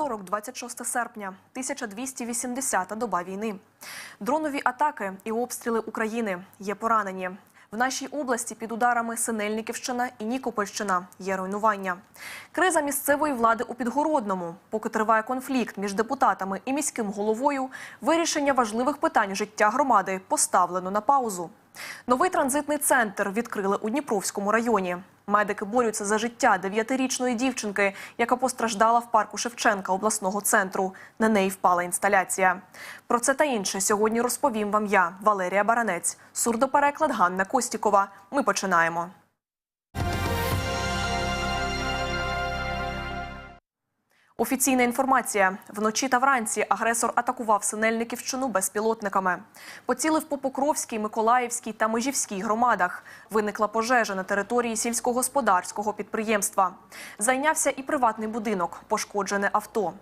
вівторок, 26 серпня, 1280-та доба війни. Дронові атаки і обстріли України є поранені. В нашій області під ударами Синельниківщина і Нікопольщина є руйнування. Криза місцевої влади у Підгородному. Поки триває конфлікт між депутатами і міським головою, вирішення важливих питань життя громади поставлено на паузу. Новий транзитний центр відкрили у Дніпровському районі. Медики борються за життя дев'ятирічної дівчинки, яка постраждала в парку Шевченка обласного центру. На неї впала інсталяція. Про це та інше сьогодні розповім вам я, Валерія Баранець, сурдопереклад Ганна Костікова. Ми починаємо. Офіційна інформація. Вночі та вранці агресор атакував Синельниківщину безпілотниками. Поцілив по Покровській, Миколаївській та Межівській громадах. Виникла пожежа на території сільськогосподарського підприємства. Зайнявся і приватний будинок, пошкоджене авто.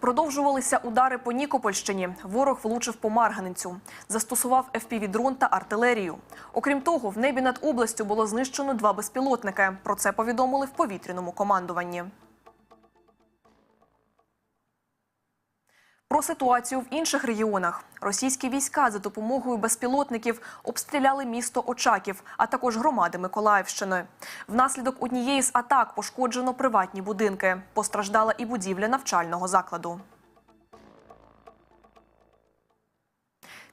Продовжувалися удари по Нікопольщині. Ворог влучив по Марганецю. Застосував FPV-дрон та артилерію. Окрім того, в небі над областю було знищено два безпілотники. Про це повідомили в повітряному командуванні. Про ситуацію в інших регіонах. Російські війська за допомогою безпілотників обстріляли місто Очаків, а також громади Миколаївщини. Внаслідок однієї з атак пошкоджено приватні будинки. Постраждала і будівля навчального закладу.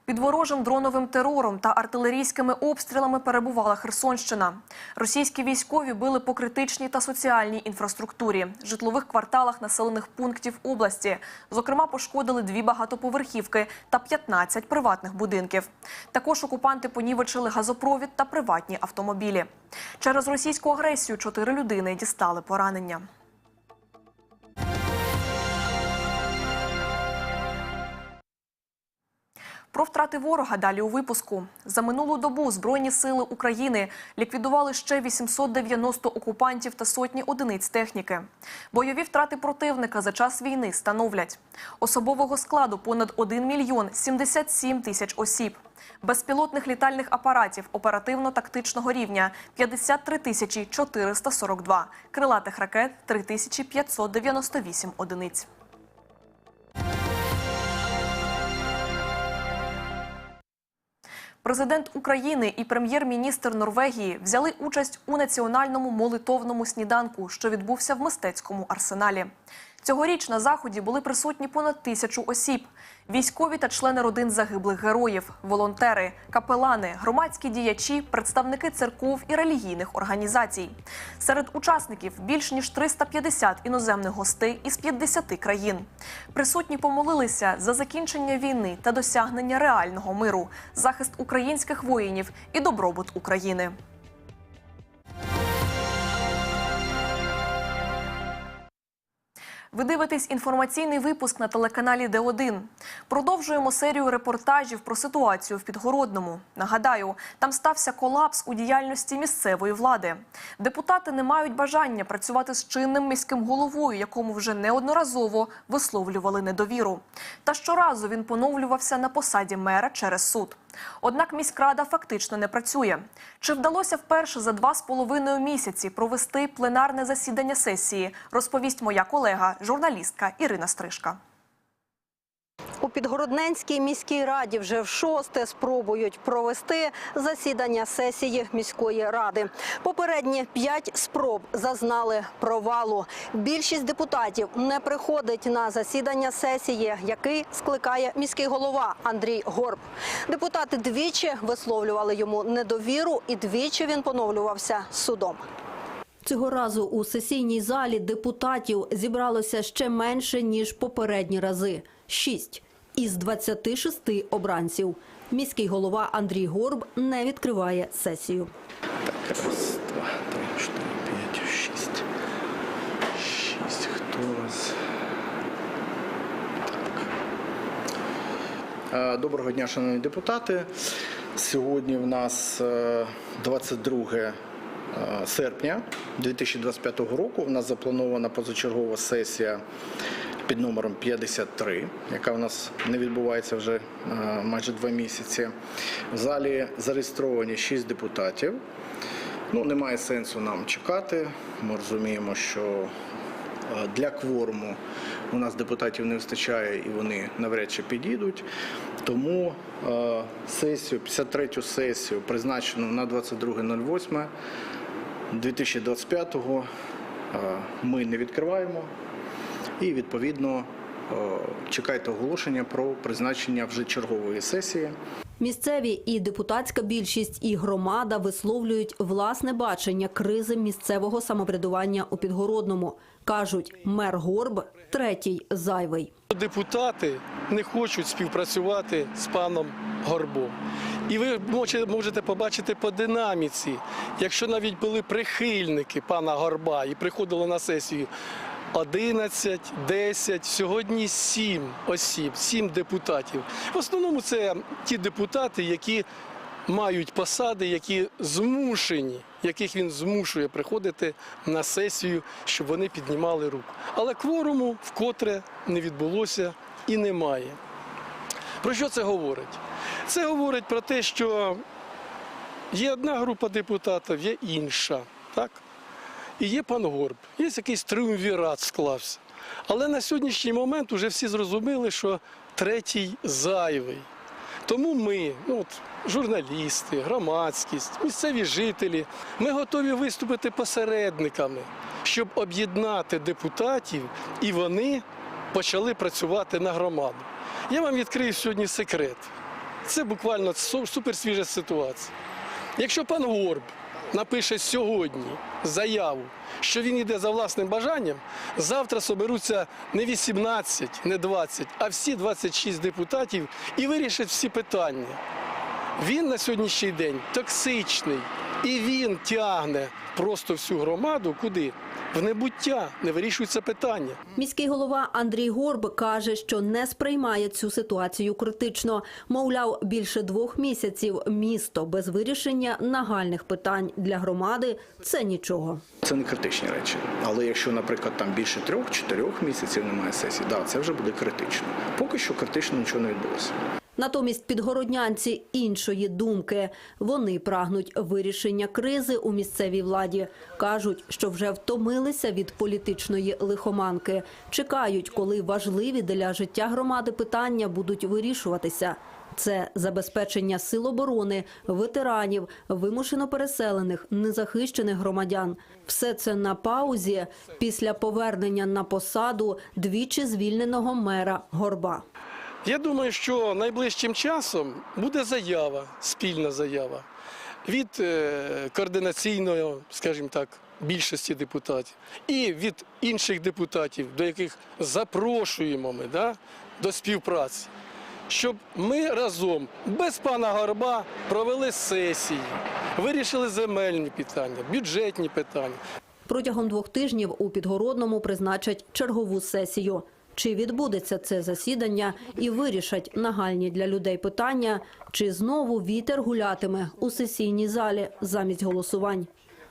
Під ворожим дроновим терором та артилерійськими обстрілами перебувала Херсонщина. Російські військові били по критичній та соціальній інфраструктурі, житлових кварталах населених пунктів області. Зокрема, пошкодили дві багатоповерхівки та 15 приватних будинків. Також окупанти понівечили газопровід та приватні автомобілі. Через російську агресію чотири людини дістали поранення. Про втрати ворога далі у випуску. За минулу добу Збройні сили України ліквідували ще 890 окупантів та сотні одиниць техніки. Бойові втрати противника за час війни становлять особового складу понад 1 мільйон 77 тисяч осіб. Безпілотних літальних апаратів оперативно-тактичного рівня 53 тисячі 442, крилатих ракет 3598 одиниць. Президент України і прем'єр-міністр Норвегії взяли участь у національному молитовному сніданку, що відбувся в мистецькому арсеналі. Цьогоріч на заході були присутні понад тисячу осіб: військові та члени родин загиблих героїв, волонтери, капелани, громадські діячі, представники церков і релігійних організацій. Серед учасників більш ніж 350 іноземних гостей із 50 країн. Присутні помолилися за закінчення війни та досягнення реального миру, захист українських воїнів і добробут України. Ви дивитесь інформаційний випуск на телеканалі Д1. Продовжуємо серію репортажів про ситуацію в Підгородному. Нагадаю, там стався колапс у діяльності місцевої влади. Депутати не мають бажання працювати з чинним міським головою, якому вже неодноразово висловлювали недовіру. Та щоразу він поновлювався на посаді мера через суд. Однак міськрада фактично не працює. Чи вдалося вперше за два з половиною місяці провести пленарне засідання сесії? Розповість моя колега, журналістка Ірина Стрижка. У Підгородненській міській раді вже в шосте спробують провести засідання сесії міської ради. Попередні п'ять спроб зазнали провалу. Більшість депутатів не приходить на засідання сесії, який скликає міський голова Андрій Горб. Депутати двічі висловлювали йому недовіру, і двічі він поновлювався судом. Цього разу у сесійній залі депутатів зібралося ще менше ніж попередні рази шість із 26 обранців. Міський голова Андрій Горб не відкриває сесію. Так, раз, два, три, чотири, п'ять, шість. Шість. Хто у вас? Так. Е, Доброго дня, шановні депутати. Сьогодні в нас е, 22 е, серпня 2025 року. У нас запланована позачергова сесія під номером 53, яка у нас не відбувається вже е, майже два місяці. В залі зареєстровані 6 депутатів. Ну, немає сенсу нам чекати. Ми розуміємо, що е, для кворуму у нас депутатів не вистачає і вони навряд чи підійдуть. Тому е, сесію, 53-ю сесію, призначену на 22.08 2025-го, е, ми не відкриваємо. І відповідно чекайте оголошення про призначення вже чергової сесії. Місцеві і депутатська більшість, і громада висловлюють власне бачення кризи місцевого самоврядування у Підгородному. Кажуть, мер Горб третій зайвий. Депутати не хочуть співпрацювати з паном Горбом. І ви можете- можете побачити по динаміці, якщо навіть були прихильники пана Горба і приходили на сесію 11, 10, сьогодні 7 осіб, 7 депутатів. В основному це ті депутати, які мають посади, які змушені, яких він змушує приходити на сесію, щоб вони піднімали руку. Але кворуму вкотре не відбулося і немає. Про що це говорить? Це говорить про те, що є одна група депутатів, є інша. Так? І є пан Горб, є якийсь триумвірат склався. Але на сьогоднішній момент вже всі зрозуміли, що третій зайвий. Тому ми, ну от, журналісти, громадськість, місцеві жителі, ми готові виступити посередниками, щоб об'єднати депутатів і вони почали працювати на громаду. Я вам відкрию сьогодні секрет. Це буквально суперсвіжа ситуація. Якщо пан Горб напише сьогодні заяву, що він йде за власним бажанням, завтра соберуться не 18, не 20, а всі 26 депутатів і вирішать всі питання. Він на сьогоднішній день токсичний і він тягне просто всю громаду куди? В небуття не вирішується питання. Міський голова Андрій Горб каже, що не сприймає цю ситуацію критично. Мовляв, більше двох місяців місто без вирішення нагальних питань для громади це нічого. Це не критичні речі. Але якщо, наприклад, там більше трьох-чотирьох місяців немає сесії, да, це вже буде критично. Поки що критично нічого не відбулося. Натомість підгороднянці іншої думки. Вони прагнуть вирішення кризи у місцевій владі. Кажуть, що вже втомилися від політичної лихоманки. Чекають, коли важливі для життя громади питання будуть вирішуватися. Це забезпечення сил оборони, ветеранів, вимушено переселених, незахищених громадян. Все це на паузі після повернення на посаду двічі звільненого мера Горба. Я думаю, що найближчим часом буде заява, спільна заява від е, координаційної, скажімо так, більшості депутатів і від інших депутатів, до яких запрошуємо ми да, до співпраці, щоб ми разом без пана Горба провели сесії, вирішили земельні питання, бюджетні питання. Протягом двох тижнів у Підгородному призначать чергову сесію. Чи відбудеться це засідання і вирішать нагальні для людей питання, чи знову вітер гулятиме у сесійній залі замість голосувань?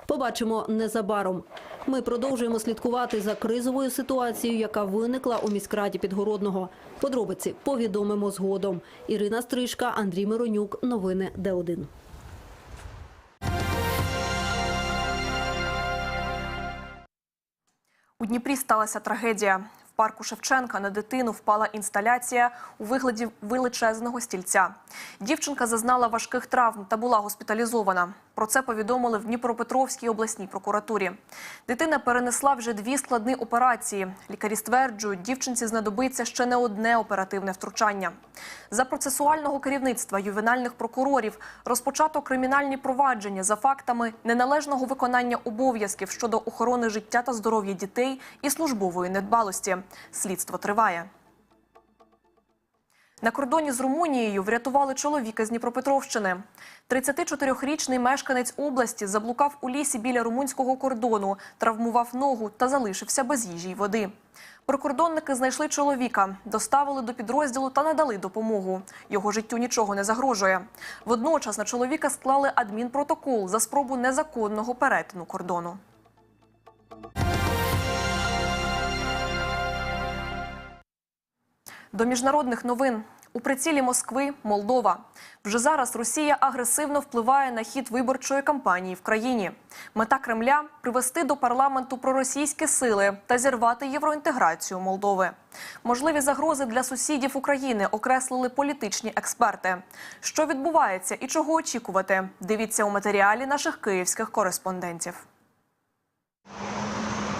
Побачимо незабаром. Ми продовжуємо слідкувати за кризовою ситуацією, яка виникла у міськраді Підгородного. Подробиці повідомимо згодом. Ірина Стрижка, Андрій Миронюк. Новини Д1. У Дніпрі сталася трагедія. В парку Шевченка на дитину впала інсталяція у вигляді величезного стільця. Дівчинка зазнала важких травм та була госпіталізована. Про це повідомили в Дніпропетровській обласній прокуратурі. Дитина перенесла вже дві складні операції. Лікарі стверджують, дівчинці знадобиться ще не одне оперативне втручання. За процесуального керівництва ювенальних прокурорів розпочато кримінальні провадження за фактами неналежного виконання обов'язків щодо охорони життя та здоров'я дітей і службової недбалості. Слідство триває. На кордоні з Румунією врятували чоловіка з Дніпропетровщини. 34-річний мешканець області заблукав у лісі біля румунського кордону, травмував ногу та залишився без їжі й води. Прикордонники знайшли чоловіка, доставили до підрозділу та надали допомогу. Його життю нічого не загрожує. Водночас на чоловіка склали адмінпротокол за спробу незаконного перетину кордону. До міжнародних новин У прицілі Москви Молдова. Вже зараз Росія агресивно впливає на хід виборчої кампанії в країні. Мета Кремля привести до парламенту проросійські сили та зірвати євроінтеграцію Молдови. Можливі загрози для сусідів України окреслили політичні експерти. Що відбувається і чого очікувати? Дивіться у матеріалі наших київських кореспондентів.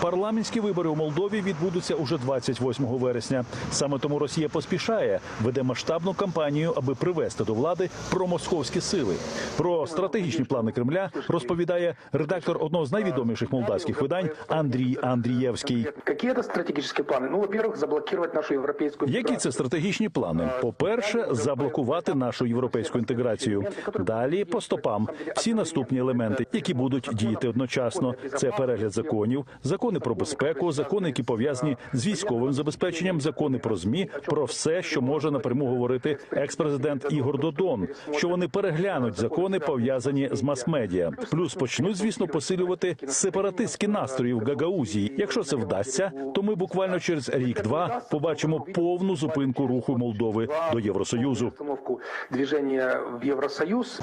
Парламентські вибори у Молдові відбудуться уже 28 вересня. Саме тому Росія поспішає, веде масштабну кампанію, аби привести до влади промосковські сили. Про стратегічні плани Кремля розповідає редактор одного з найвідоміших молдавських видань Андрій Андрієвський. Какие это стратегические планы? Ну, во-первых, заблокировать нашу европейскую Які интеграцию. це стратегічні плани? По-перше, заблокувати нашу європейську інтеграцію. Далі по стопам всі наступні елементи, які будуть діяти одночасно. Це перегляд законів, закони про безпеку, закони, які пов'язані з військовим забезпеченням, закони про змі, про все, що може напряму говорити екс-президент Ігор Додон. Що вони переглянуть закони, пов'язані з мас-медіа. Плюс почнуть, звісно, посилювати сепаратистські настрої в Гагаузії. Якщо це вдасться, то ми буквально через рік-два побачимо повну зупинку руху Молдови до Євросоюзу. Движения в Евросоюз.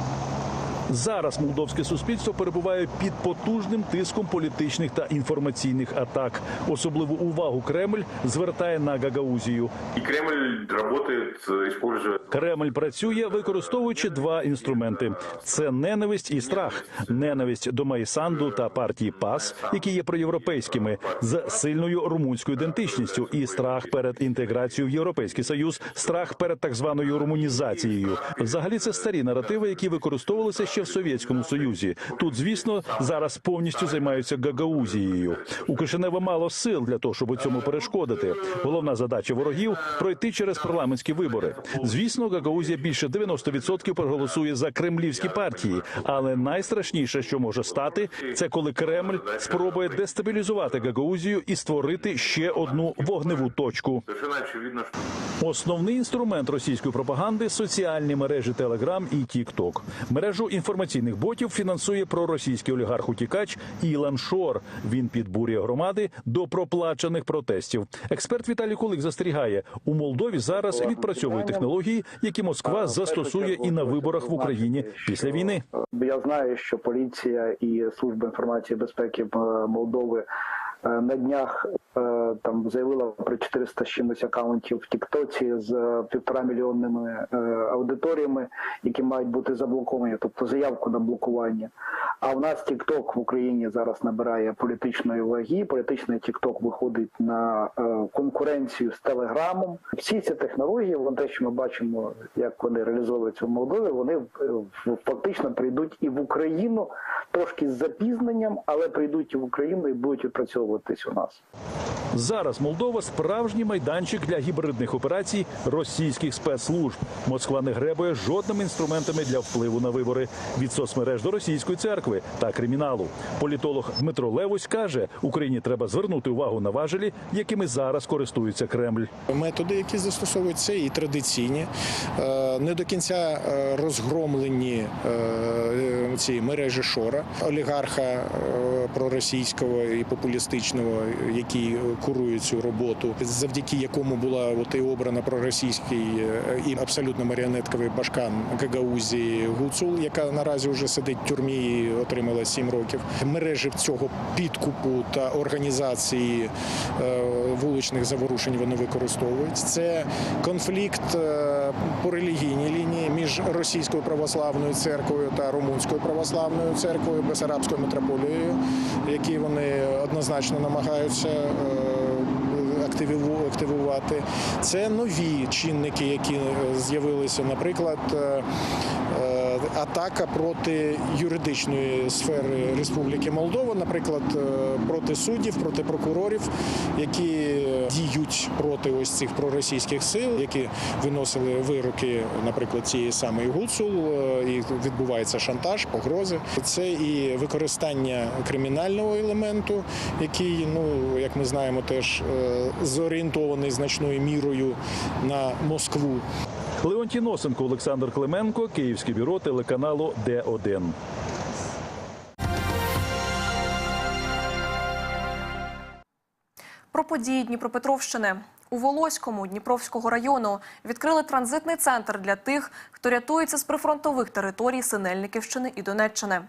Зараз молдовське суспільство перебуває під потужним тиском політичних та інформаційних атак. Особливу увагу Кремль звертає на Гагаузію. И Кремль работает, э, Кремль працює, використовуючи два інструменти: це ненависть і страх. Ненависть до Майсанду та партії ПАС, які є проєвропейськими, з сильною румунською ідентичністю, і страх перед інтеграцією в європейський союз, страх перед так званою румунізацією. Взагалі, це старі наративи, які використовувалися ще в совєтському союзі. Тут, звісно, зараз повністю займаються Гагаузією. У Кишинева мало сил для того, щоб цьому перешкодити. Головна задача ворогів пройти через парламентські вибори. Звісно, Гагаузія більше 90% проголосує за кремлівські партії, але найстрашніше, що може стати, це коли Кремль спробує дестабілізувати Гагаузію і створити ще одну вогневу точку. Основний інструмент російської пропаганди соціальні мережі Telegram і TikTok. Мережу інформаційних ботів фінансує проросійський олігарх утікач Ілан Шор. Він підбурює громади до проплачених протестів. Експерт Віталій Кулик застерігає, у Молдові зараз відпрацьовують технології, які Москва застосує і на виборах в Україні після війни. Я знаю, що поліція і служба інформації безпеки е, Молдови на днях е, там заявила про 400 з чимось акаунтів в Тіктоці з е, півтора мільйонними е, аудиторіями, які мають бути заблоковані, тобто заявку на блокування. А в нас Тікток в Україні зараз набирає політичної ваги. Політичний Тікток виходить на е, конкуренцію з Телеграмом. Всі ці технології, вон те, що ми бачимо, як вони реалізовуються в Молдові, вони е, фактично прийдуть і в Україну трошки з запізненням, але прийдуть і в Україну і будуть відпрацьовуватись у нас. Зараз Молдова справжній майданчик для гібридних операцій російських спецслужб. Москва не гребує жодними інструментами для впливу на вибори від соцмереж до російської церкви та криміналу. Політолог Дмитро Левусь каже, Україні треба звернути увагу на важелі, якими зараз користується Кремль. Методи, які застосовуються, і традиційні, е, не до кінця е, розгромлені е, ці мережі Шора, олігарха проросійського і популістичного, який курує цю роботу, завдяки якому була от і обрана проросійський е, і абсолютно маріонетковий башкан Гагаузії Гуцул, яка наразі вже сидить в тюрмі і отримала 7 років. Мережі цього підкупу та організації е, вуличних заворушень вони використовують. Це конфлікт е, по релігійній лінії між російською православною церквою та румунською православною церквою Бесарабською митрополією, які вони однозначно намагаються. Е, активувати. Це нові чинники, які е, з'явилися, наприклад. Атака проти юридичної сфери Республіки Молдова, наприклад, е, проти суддів, проти прокурорів, які діють проти ось цих проросійських сил, які виносили вироки, наприклад, цієї самої Гуцул, е, і відбувається шантаж, погрози. Це і використання кримінального елементу, який, ну як ми знаємо, теж е, зорієнтований значною мірою на Москву. Леонтій Носенко, Олександр Клименко, Київське бюро телеканалу Д1. Про події Дніпропетровщини. У Волоському Дніпровського району відкрили транзитний центр для тих, хто рятується з прифронтових територій Синельниківщини і Донеччини.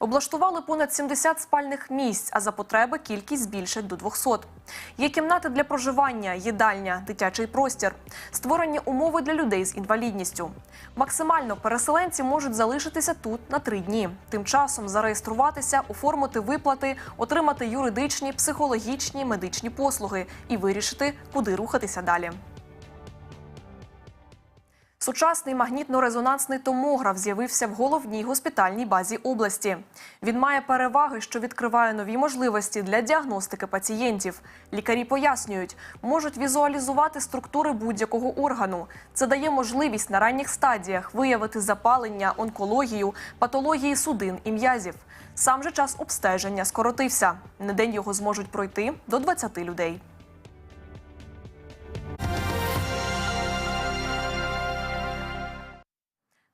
Облаштували понад 70 спальних місць, а за потреби кількість збільшать до 200. Є кімнати для проживання, їдальня, дитячий простір, створені умови для людей з інвалідністю. Максимально переселенці можуть залишитися тут на три дні. Тим часом зареєструватися, оформити виплати, отримати юридичні, психологічні, медичні послуги і вирішити, куди рухатися далі. Сучасний магнітно-резонансний томограф з'явився в головній госпітальній базі області. Він має переваги, що відкриває нові можливості для діагностики пацієнтів. Лікарі пояснюють, можуть візуалізувати структури будь-якого органу. Це дає можливість на ранніх стадіях виявити запалення, онкологію, патології судин і м'язів. Сам же час обстеження скоротився. На день його зможуть пройти до 20 людей.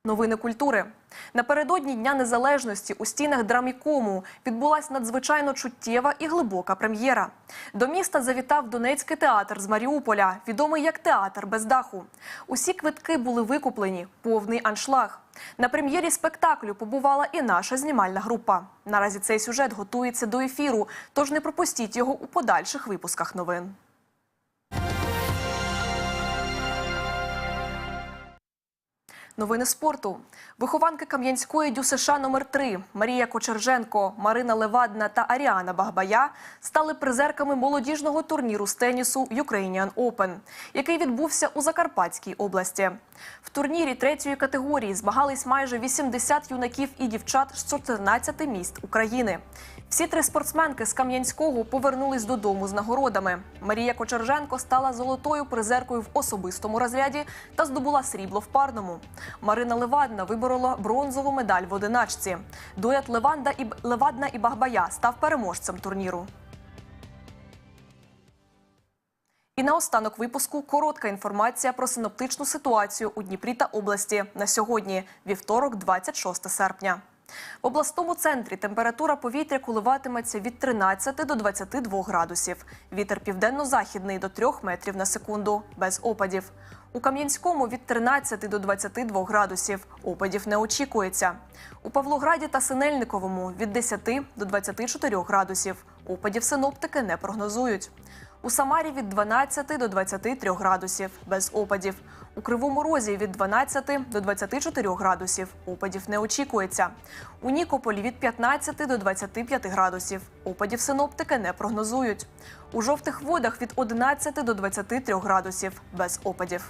Новини культури напередодні Дня Незалежності у стінах драмікому відбулася надзвичайно чуттєва і глибока прем'єра. До міста завітав Донецький театр з Маріуполя, відомий як театр без даху. Усі квитки були викуплені, повний аншлаг. На прем'єрі спектаклю побувала і наша знімальна група. Наразі цей сюжет готується до ефіру, тож не пропустіть його у подальших випусках новин. Новини спорту. Вихованки Кам'янської ДЮСШ номер 3 Марія Кочерженко, Марина Левадна та Аріана Багбая стали призерками молодіжного турніру з тенісу Ukrainian Open, який відбувся у Закарпатській області. В турнірі третьої категорії змагались майже 80 юнаків і дівчат з 14 міст України. Всі три спортсменки з Кам'янського повернулись додому з нагородами. Марія Кочерженко стала золотою призеркою в особистому розряді та здобула срібло в парному. Марина Левадна виборола бронзову медаль в одиначці. Дует Леванда і Левадна і Багбая став переможцем турніру. І наостанок випуску коротка інформація про синоптичну ситуацію у Дніпрі та області на сьогодні, вівторок, 26 серпня. В обласному центрі температура повітря коливатиметься від 13 до 22 градусів. Вітер південно-західний до 3 метрів на секунду, без опадів. У Кам'янському від 13 до 22 градусів. Опадів не очікується. У Павлограді та Синельниковому від 10 до 24 градусів. Опадів синоптики не прогнозують. У Самарі від 12 до 23 градусів, без опадів. У Кривому Розі від 12 до 24 градусів. Опадів не очікується. У Нікополі від 15 до 25 градусів. Опадів синоптики не прогнозують. У жовтих водах від 11 до 23 градусів, без опадів.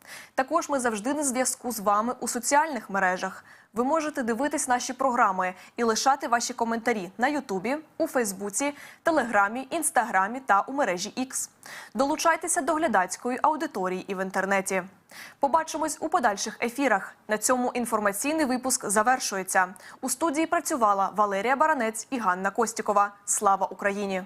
Також ми завжди на зв'язку з вами у соціальних мережах. Ви можете дивитись наші програми і лишати ваші коментарі на Ютубі, у Фейсбуці, Телеграмі, Інстаграмі та у мережі X. Долучайтеся до глядацької аудиторії і в інтернеті. Побачимось у подальших ефірах. На цьому інформаційний випуск завершується. У студії працювала Валерія Баранець і Ганна Костікова. Слава Україні!